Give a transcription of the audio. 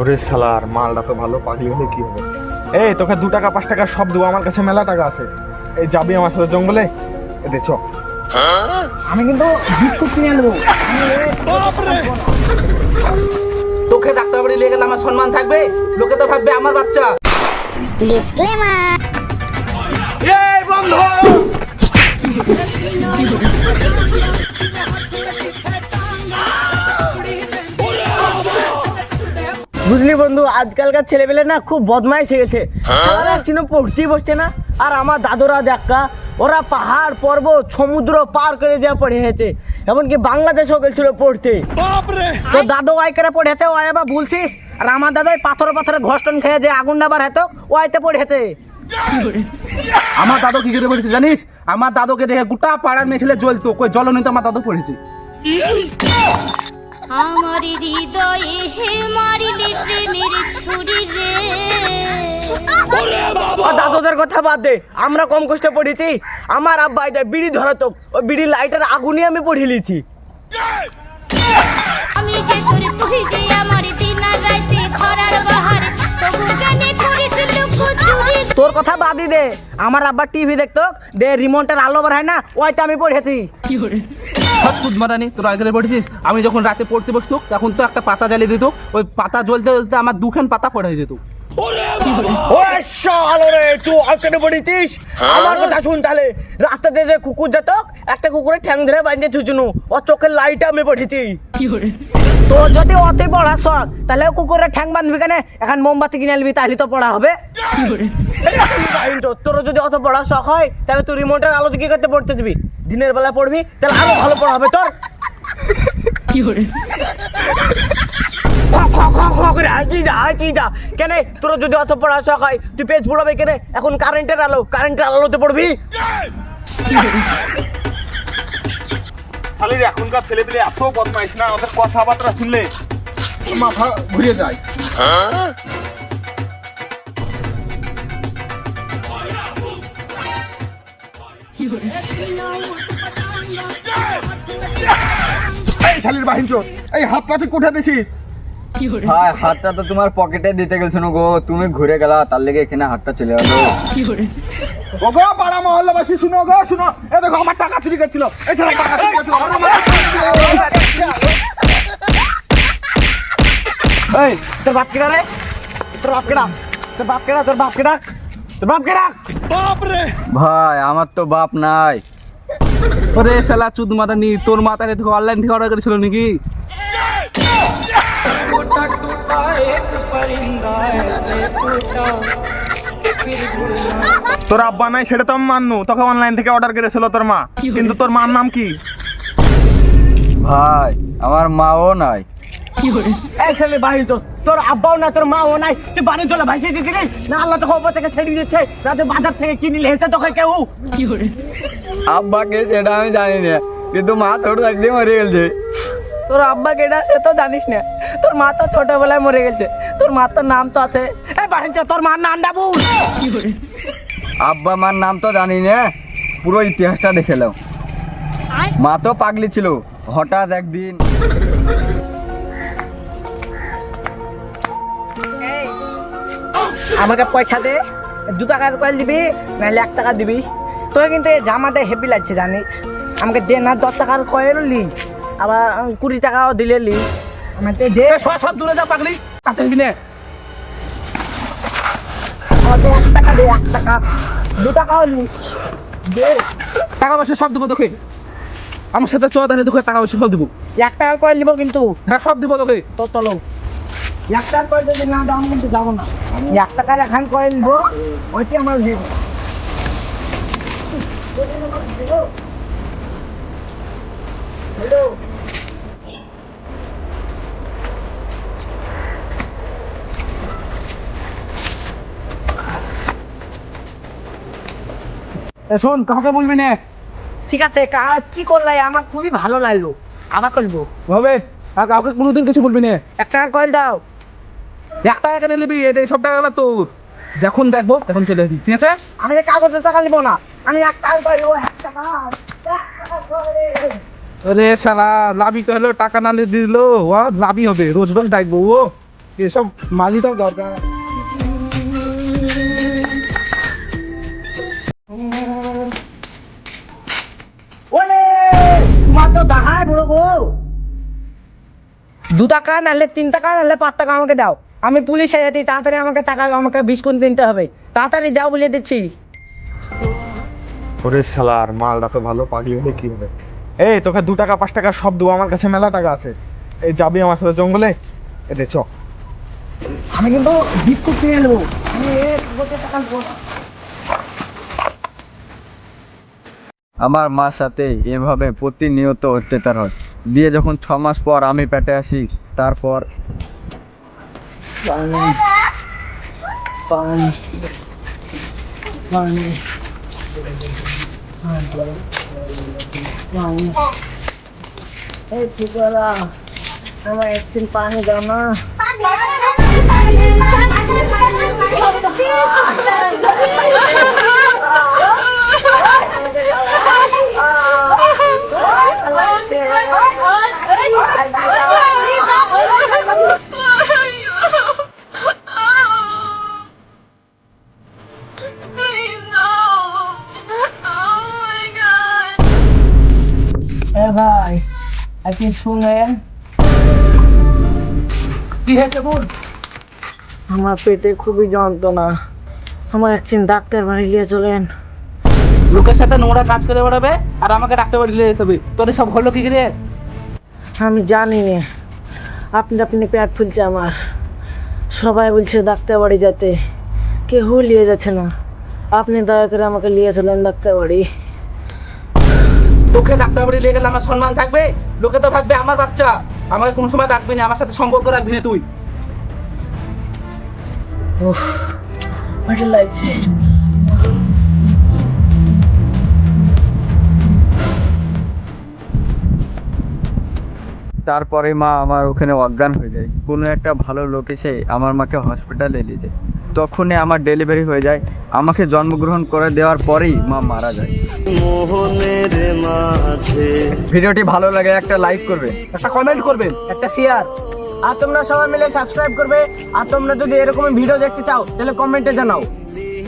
ওরে শালার মালটা তো ভালো পাগলি হলে কি হবে? এই তোকে দু টাকা পাঁচ টাকা সব দেবো আমার কাছে মেলা টাকা আছে। এই যাবি আমার সাথে জঙ্গলে? চ। আমি কিন্তু বিস্কুট কিনে নেব তোকে ডাক্তার বাড়ি নিয়ে গেলে আমার সম্মান থাকবে লোকে তো ভাববে আমার বাচ্চা। এই বন্ধ! বুঝলি বন্ধু আজকালকার ছেলেপেলে না খুব বদমাইশ হয়ে গেছে। সারা চিন পড়তেই বসছে না আর আমার দাদুরা দেখা ওরা পাহাড় পর্বত সমুদ্র পার করে যা পড়ে গেছে এমনকি বাংলাদেশও গেছিল পড়তে। তো দাদু ওয়াই করে পড়েছে ওয়াই আবার বলছিস আর আমার দাদু ওই পাথরে পাথরে ঘষ্টন খেয়ে যে আগুন নাবার হেতো ওয়াইতে পড়েছে আমার দাদু কি করে পড়েছে জানিস? আমার দাদুকে দেখে গোটা পাড়ার মেয়ে ছেলে জ্বলতো কই জল নিতে আমার দাদু পড়েছে। আমার হৃদয়ে হে মারিলে প্রেমের ছুরি রে। দাদুদের কথা বাদ দে আমরা কম কষ্টে পড়েছি। আমার আব্বা এটা বিড়ি ধরাতো ওই বিড়ি লাইটার আগুনই আমি পড়ে লিছি আমি যে তোর খুঁজে আমার দিন আর রাতে খরার বাহার তবু গানে করেছিল চুরি? তোর কথা বাদই দে আমার আব্বা টিভি দেখতো দে রিমোটের আলো বাড়ায় না ওইটা আমি পড়েছি। সব সুদ মারানি তোর আগে পড়েছিস? আমি যখন রাতে পড়তে বসতো তখন তো একটা পাতা জ্বালিয়ে দিত ওই পাতা জ্বলতে জ্বলতে আমার দুখান পাতা পড়ে যেত। ওই শালো রে তুই আলকানে পড়েছিস আমার কথা শুন তাহলে। রাস্তাতে যে কুকুর যেত একটা কুকুরে ঠ্যাং ধরে বাইন্দে চুচুনু ও চোখের লাইটে আমি পড়েছি। তোর যদি অতি পড়া শখ তাহলে কুকুরের ঠ্যাং বাঁধবি কেন? এখন মোমবাতি কিনে আনবি তাহলে তো পড়া হবে। তোর যদি অত পড়া শখ হয় তাহলে তুই রিমোটের আলো দিকে করতে পড়তে যাবি? দিনের বেলা পড়বি তাহলে আরও ভালো পড়া হবে তোর। খ খ খ খ করে যা হাসি কেন তোর যদি অত পড়া শখ হয় তুই পেজ পড়াবে কেন? এখন কারেন্টের আলো কারেন্টের আলোতে পড়বি। খালি এখনকার ছেলেপেলে এত বদমাইশ না আমাদের কথাবার্তা শুনলে। মাথা ঘুরে যায়। এই শালির বাহিন এই হাতটা তুই কোঠা দিছিস? ভাই হাতটা তো তোমার পকেটে দিতে গেছিল গো। তুমি ঘুরে গেলা তার লেগে এখানে হাতটা চলে গেল ও গো পাড়া মহল্লাবাসী শুনো গো শুনো। এ দেখো আমার টাকা চুরি করছিল। এই ছেলে টাকা চুরি করছিল। এই তোর বাপ কেডা রে? তোর বাপ কেডা? তোর বাপ কেডা? তোর বাপ কেডা? তোর বাপ ভাই আমার তো বাপ নাই। ওরে শালা চুদ মারানি তোর মাথায় থেকে অনলাইন থেকে অর্ডার করেছিল নাকি? তোর আব্বা নাই সেটা তো আমি মাননু তোকে অনলাইন থেকে অর্ডার করেছিল তোর মা। কিন্তু তোর মার নাম কি? ভাই আমার মাও নাই। তো। তোর আব্বাও না তোর মাও নাই। তুই বাড়ি চলে না আল্লাহ তোকে ওপর থেকে ছেড়ে দিচ্ছে তুই বাজার থেকে কিনি তোকে কেউ। সেটা আমি জানি না। কিন্তু মা ছোট থাকতে মরে গেছে। তোর আব্বা কেডা সে তো জানিস না। তোর মা তো ছোটবেলায় মরে গেছে। তোর মা তোর নাম তো আছে। এই তো তোর মার নাম ডাবু আব্বা মার নাম তো জানি না। পুরো ইতিহাসটা দেখে নাও। মা তো পাগলি ছিল। হঠাৎ একদিন আমাকে পয়সা দে দু টাকার কয়েল দিবি নাহলে এক টাকা দিবি। তোকে কিন্তু এই জামাতে হেভি লাগছে জানিস? আমাকে দে না দশ টাকার কয়েল লি আবার কুড়ি টাকাও দিলে লি। আমাকে দে। সব সব দূরে যা পাগলি। কাছে নিবি না। এক টাকা দে এক টাকা। দু টাকাও লি। দে। টাকা পয়সা সব দেবো তোকে। আমার সাথে চ তাহলে তোকে টাকা পয়সা সব দেবো। এক টাকা কয়েল দিব কিন্তু। হ্যাঁ সব দিব তোকে। তো চলো এক টাকার কয়েল যদি না দাও কিন্তু যাব না। এক টাকার এখন কয়েল দিব ওইটি আমার দিব শোন কাউকে বলবি না। ঠিক আছে কা- কি করলাই আমার খুবই ভালো লাগল। আবার করব হবে আর কাউকে কোনোদিন কিছু বলবি না। একটা কয়েল দাও। এক টাকা কেন নিবি এই সব টাকা তোর। যখন দেখব তখন চলে আসবি ঠিক আছে? আমি কাগজের টাকা নিবো না আমি এক টাকা আরে শালা লাভি তো হলো টাকা না দিল ও লাভই হবে রোজ রোজ ডাকবো ও। এসব মাঝি তো দরকার তো দু টাকা নাহলে তিন টাকা নাহলে পাঁচ টাকা আমাকে দাও। আমি পুলিশে যেতে তাড়াতাড়ি আমাকে টাকা আমাকে বিস্কুট কিনতে হবে। তাড়াতাড়ি যাও বলে দিচ্ছি। ওরে শালার মালটা তো ভালো পাগলি হলে কি হবে? এই তোকে দু টাকা পাঁচ টাকা সব দেবো আমার কাছে মেলা টাকা আছে। এই যাবি আমার সাথে জঙ্গলে? এতে চ। আমি কিন্তু বিস্কুট কিনে নেব। আমার মার সাথে এভাবে প্রতিনিয়ত অত্যাচার হয়। দিয়ে যখন ছ মাস পর আমি পেটে আসি তারপর পানি পানি পানি পানি এই ঠিক আমার একদিন পানি দাও না ভাই আপনি শুনেন। কি হয়েছে বল আমার পেটে খুবই যন্ত্রণা। আমার একদিন ডাক্তার বাড়ি নিয়ে চলেন। লোকের সাথে নোংরা কাজ করে বেড়াবে আর আমাকে ডাক্তার বাড়ি নিয়ে যেতে হবে। তোর সব হলো কি রে আমি জানি না আপনি আপনি পেট ফুলছে আমার। সবাই বলছে ডাক্তার বাড়ি যেতে। কেউ নিয়ে যাচ্ছে না। আপনি দয়া করে আমাকে নিয়ে চলেন ডাক্তার বাড়ি। তোকে ডাক্তার বাড়ি নিয়ে গেলে আমার সম্মান থাকবে? লোকে তো ভাববে আমার বাচ্চা। আমাকে কোনো সময় ডাকবি না আমার সাথে সম্পর্ক রাখবি না তুই। লাগছে। তারপরে মা আমার ওখানে অজ্ঞান হয়ে যায়। কোনো একটা ভালো লোক এসে আমার মাকে হসপিটালে নিয়ে যায়। তখনই আমার ডেলিভারি হয়ে যায়। আমাকে জন্মগ্রহণ করে দেওয়ার পরেই মা মারা যায়। ভিডিওটি ভালো লাগে একটা লাইক করবে। একটা কমেন্ট করবে। একটা শেয়ার আর তোমরা সবাই মিলে সাবস্ক্রাইব করবে। আর তোমরা যদি এরকম ভিডিও দেখতে চাও তাহলে কমেন্টে জানাও।